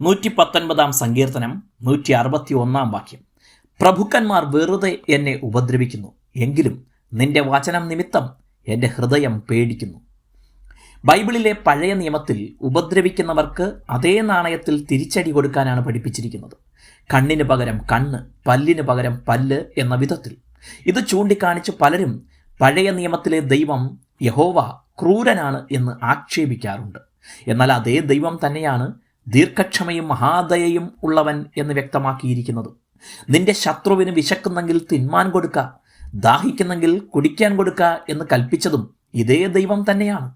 നൂറ്റി പത്തൊൻപതാം സങ്കീർത്തനം നൂറ്റി അറുപത്തി ഒന്നാം വാക്യം. പ്രഭുക്കന്മാർ വെറുതെ എന്നെ ഉപദ്രവിക്കുന്നു എങ്കിലും നിന്റെ വചനം നിമിത്തം എന്റെ ഹൃദയം പേടിക്കുന്നു. ബൈബിളിലെ പഴയ നിയമത്തിൽ ഉപദ്രവിക്കുന്നവർക്ക് അതേ നാണയത്തിൽ തിരിച്ചടി കൊടുക്കാനാണ് പഠിപ്പിച്ചിരിക്കുന്നത്. കണ്ണിന് പകരം കണ്ണ് പല്ലിന് പകരം പല്ല് എന്ന വിധത്തിൽ. ഇത് ചൂണ്ടിക്കാണിച്ച് പലരും പഴയ നിയമത്തിലെ ദൈവം യഹോവ ക്രൂരനാണ് എന്ന് ആക്ഷേപിക്കാറുണ്ട്. എന്നാൽ അതേ ദൈവം തന്നെയാണ് ദീർഘക്ഷമയും മഹാദയയും ഉള്ളവൻ എന്ന് വ്യക്തമാക്കിയിരിക്കുന്നത്. നിന്റെ ശത്രുവിന് വിശക്കുന്നെങ്കിൽ തിന്മാൻ കൊടുക്ക ദാഹിക്കുന്നെങ്കിൽ കുടിക്കാൻ കൊടുക്ക എന്ന് കൽപ്പിച്ചതും ഇതേ ദൈവം തന്നെയാണ്.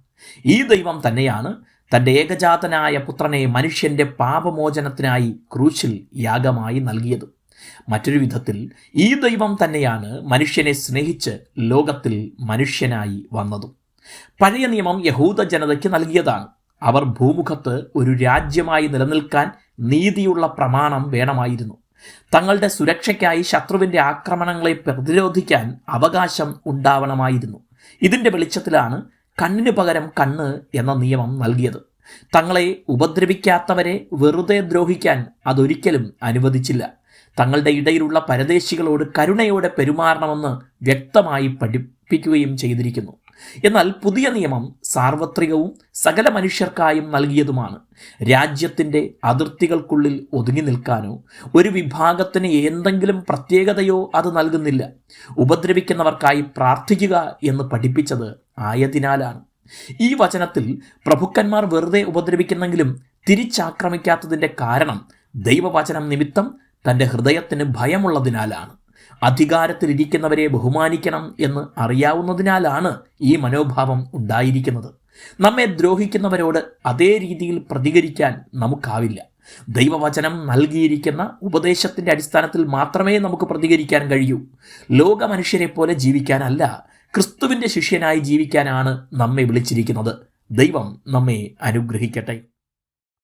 ഈ ദൈവം തന്നെയാണ് തന്റെ ഏകജാതനായ പുത്രനെ മനുഷ്യന്റെ പാപമോചനത്തിനായി ക്രൂശിൽ യാഗമായി നൽകിയത്. മറ്റൊരു വിധത്തിൽ ഈ ദൈവം തന്നെയാണ് മനുഷ്യനെ സ്നേഹിച്ച് ലോകത്തിൽ മനുഷ്യനായി വന്നതും. പഴയ നിയമം യഹൂദ ജനതയ്ക്ക് നൽകിയതാണ്. അവർ ഭൂമുഖത്ത് ഒരു രാജ്യമായി നിലനിൽക്കാൻ നീതിയുള്ള പ്രമാണം വേണമായിരുന്നു. തങ്ങളുടെ സുരക്ഷയ്ക്കായി ശത്രുവിന്റെ ആക്രമണങ്ങളെ പ്രതിരോധിക്കാൻ അവകാശം ഉണ്ടാവണമായിരുന്നു. ഇതിന്റെ വെളിച്ചത്തിലാണ് കണ്ണിന് പകരം കണ്ണ് എന്ന നിയമം നൽകിയത്. തങ്ങളെ ഉപദ്രവിക്കാത്തവരെ വെറുതെ ദ്രോഹിക്കാൻ അതൊരിക്കലും അനുവദിച്ചില്ല. തങ്ങളുടെ ഇടയിലുള്ള പരദേശികളോട് കരുണയോടെ പെരുമാറണമെന്ന് വ്യക്തമായി പഠിപ്പിക്കുകയും ചെയ്തിരിക്കുന്നു. എന്നാൽ പുതിയ നിയമം സാർവത്രികവും സകല മനുഷ്യർക്കായും നൽകിയതുമാണ്. രാജ്യത്തിന്റെ അതിർത്തികൾക്കുള്ളിൽ ഒതുങ്ങി നിൽക്കാനോ ഒരു വിഭാഗത്തിന് എന്തെങ്കിലും പ്രത്യേകതയോ അത് നൽകുന്നില്ല. ഉപദ്രവിക്കുന്നവർക്കായി പ്രാർത്ഥിക്കുക എന്ന് പഠിപ്പിച്ചത് ആയതിനാലാണ്. ഈ വചനത്തിൽ പ്രഭുക്കന്മാർ വെറുതെ ഉപദ്രവിക്കുന്നെങ്കിലും തിരിച്ചാക്രമിക്കാത്തതിന്റെ കാരണം ദൈവവചനം നിമിത്തം തന്റെ ഹൃദയത്തിന് ഭയമുള്ളതിനാലാണ്. അധികാരത്തിലിരിക്കുന്നവരെ ബഹുമാനിക്കണം എന്ന് അറിയാവുന്നതിനാലാണ് ഈ മനോഭാവം ഉണ്ടായിരിക്കുന്നത്. നമ്മെ ദ്രോഹിക്കുന്നവരോട് അതേ രീതിയിൽ പ്രതികരിക്കാൻ നമുക്കാവില്ല. ദൈവവചനം നൽകിയിരിക്കുന്ന ഉപദേശത്തിന്റെ അടിസ്ഥാനത്തിൽ മാത്രമേ നമുക്ക് പ്രതികരിക്കാൻ കഴിയൂ. ലോക മനുഷ്യരെ പോലെ ജീവിക്കാനല്ല ക്രിസ്തുവിന്റെ ശിഷ്യനായി ജീവിക്കാനാണ് നമ്മെ വിളിച്ചിരിക്കുന്നത്. ദൈവം നമ്മെ അനുഗ്രഹിക്കട്ടെ.